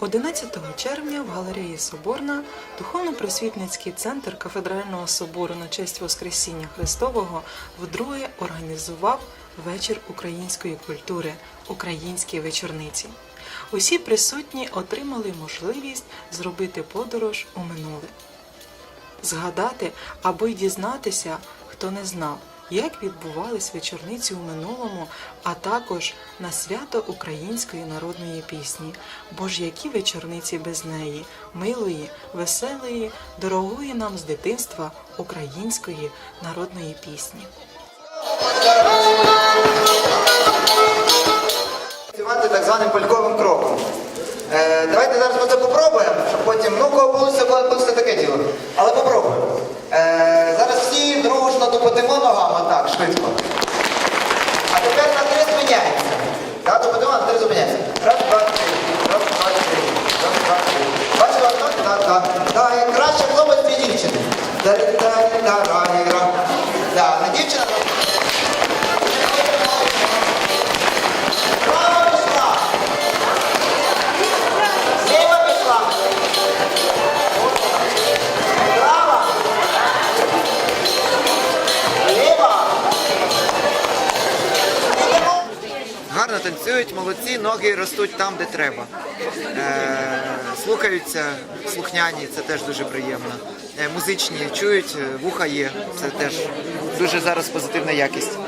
11 червня в галереї Соборна духовно-просвітницький центр кафедрального собору на честь Воскресіння Христового вдруге організував вечір української культури Українські вечорниці. Усі присутні отримали можливість зробити подорож у минуле, згадати або й дізнатися, хто не знав, як відбувались вечорниці у минулому, а також на свято української народної пісні. Бо ж які вечорниці без неї, милої, веселої, дорогої нам з дитинства української народної пісні. Так званим польковим кроком. Е, давайте зараз ми це попробуємо, щоб потім, ну, кого вийде, вийде таке діло. Але попробуємо. Тупотимо ногами, так, швидко. Гарно танцюють, молодці, ноги ростуть там, де треба. Е, слухаються, слухняні, це теж дуже приємно. Е, музичні чують, е, вуха є, це теж дуже зараз позитивна якість.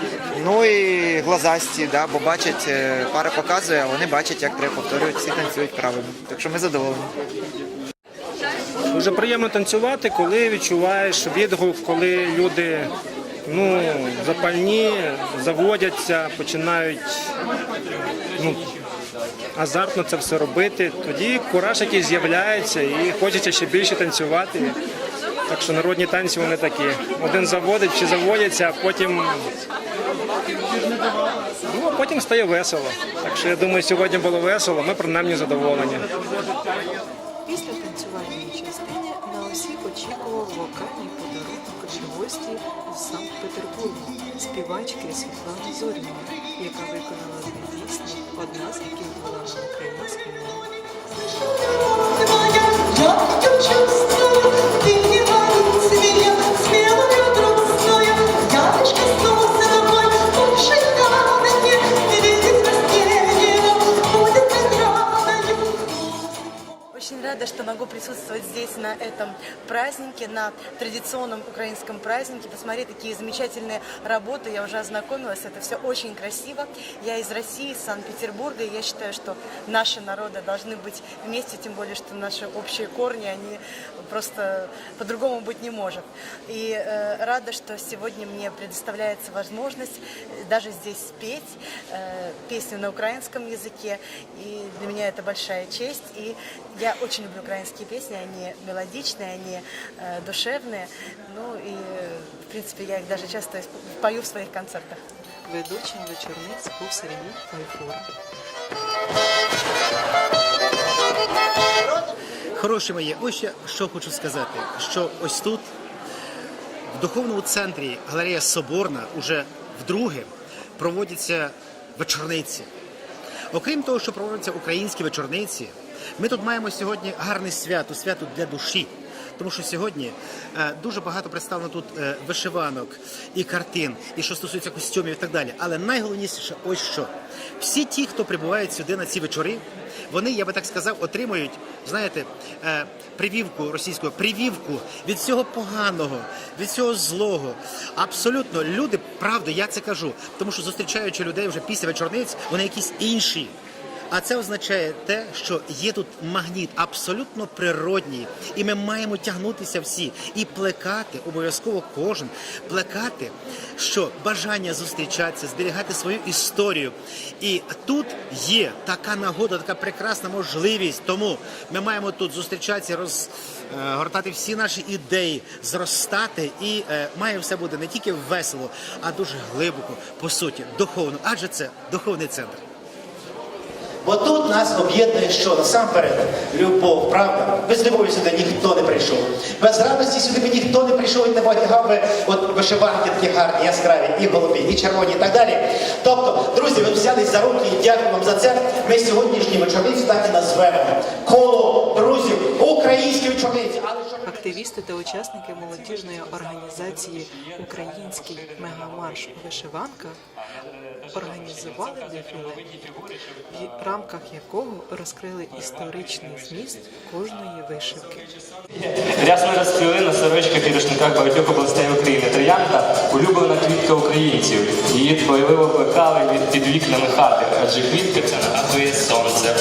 Ну і глазасті, да, бо бачать, пара показує, а вони бачать, як треба повторювати, всі танцюють правильно. Так що ми задоволені. Дуже приємно танцювати, коли відчуваєш відгук, коли люди ну, запальні, заводяться, починають ну, азартно це все робити. Тоді кураж якийсь з'являється і хочеться ще більше танцювати. Так що народні танці вони такі. Один заводить чи заводяться, а потім, ну, а потім стає весело. Так що я думаю, сьогодні було весело, ми принаймні задоволені. Після танцювальної частини усіх очікував вокальний подарунок від гості з Санкт-Петербургу, співачки Світлани Зоріної, яка виконала дві пісні, одна з яких була на українській. На этом празднике, на традиционном украинском празднике. Посмотреть такие замечательные работы. Я уже ознакомилась, это все очень красиво. Я из России, из Санкт-Петербурга, и я считаю, что наши народы должны быть вместе, тем более, что наши общие корни, они просто по-другому быть не может. И э, рада, что сегодня мне предоставляется возможность э, даже здесь спеть э, песню на украинском языке. И для меня это большая честь. И я очень люблю украинские песни, они мелодичные, они э, душевные. Ну и, э, в принципе, я их даже часто исп- пою в своих концертах. Ведучим вечорниць був Сергій Файфура. Хороші мої, ось ще що хочу сказати, що ось тут, в духовному центрі галерея Соборна, уже вдруге проводяться вечорниці. Окрім того, що проводяться українські вечорниці, ми тут маємо сьогодні гарне свято, свято для душі. Тому що сьогодні е, дуже багато представлено тут е, вишиванок і картин, і що стосується костюмів і так далі. Але найголовніше ось що. Всі ті, хто прибувають сюди на ці вечори, вони, я би так сказав, отримують, знаєте, е, привівку російською, привівку від всього поганого, від всього злого. Абсолютно люди, правда, я це кажу, тому що зустрічаючи людей вже після вечорниць, вони якісь інші. А це означає те, що є тут магніт абсолютно природній, і ми маємо тягнутися всі і плекати, обов'язково кожен плекати, що бажання зустрічатися, зберігати свою історію. І тут є така нагода, така прекрасна можливість. Тому ми маємо тут зустрічатися, розгортати всі наші ідеї, зростати, і е, має все буде не тільки весело, а дуже глибоко, по суті, духовно, адже це духовний центр. Бо тут нас об'єднує що насамперед любов, правда? Без любові сюди ніхто не прийшов. Без радості сюди би ніхто не прийшов і не одягав би от вишиванки такі гарні, яскраві, і голубі, і червоні, і так далі. Тобто, друзі, ви взялись за руки і дякую вам за це. Ми сьогоднішні вечорниці так і назвемо. Коло друзів, українські вечорниці. Але що Активісти та учасники молодіжної організації Український мегамарш вишиванка організували дефіле, в рамках якого розкрили історичний зміст кожної вишивки. Рясно розцвіли на сорочках і рушниках багатьох областей України. Троянда – улюблена квітка українців. Її дбайливо плекали під вікнами хати, адже квітка це нагадує сонце.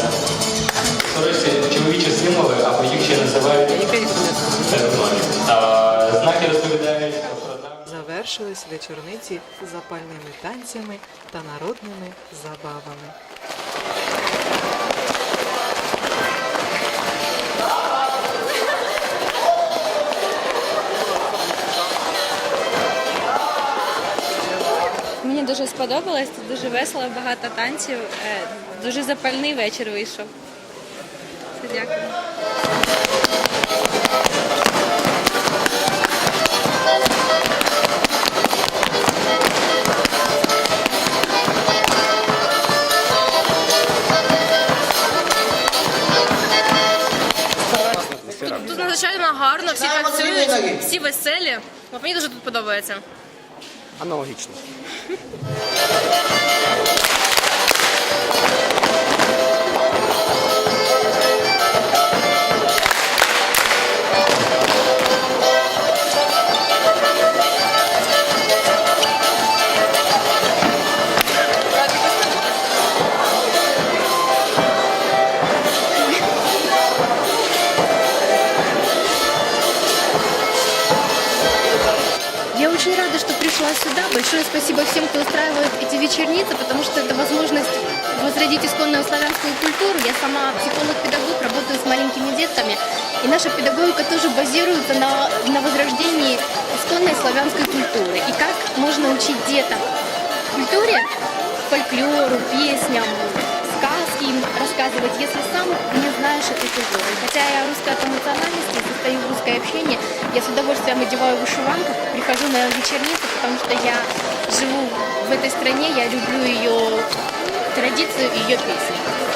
Завершились вечорниці запальними танцями та народними забавами. Мені дуже сподобалось, тут дуже весело, багато танців, е, дуже запальний вечір вийшов. Дякую. Гарно, всі танцюють, всі веселі. Мені дуже тут подобається. Аналогічно. Пришла сюда. Большое спасибо всем, кто устраивает эти вечерницы, потому что это возможность возродить исконную славянскую культуру. Я сама психолог-педагог, работаю с маленькими детками. И наша педагогика тоже базируется на, на возрождении исконной славянской культуры. И как можно учить деток культуре, фольклору, песням, сказки им рассказывать, если сам не знаешь этой культуры. Хотя я русская по национальности, состою в русское общение, я с удовольствием одеваю вышиванку, прихожу на вечерницы, потому что я живу в этой стране, я люблю ее традицию и ее песни.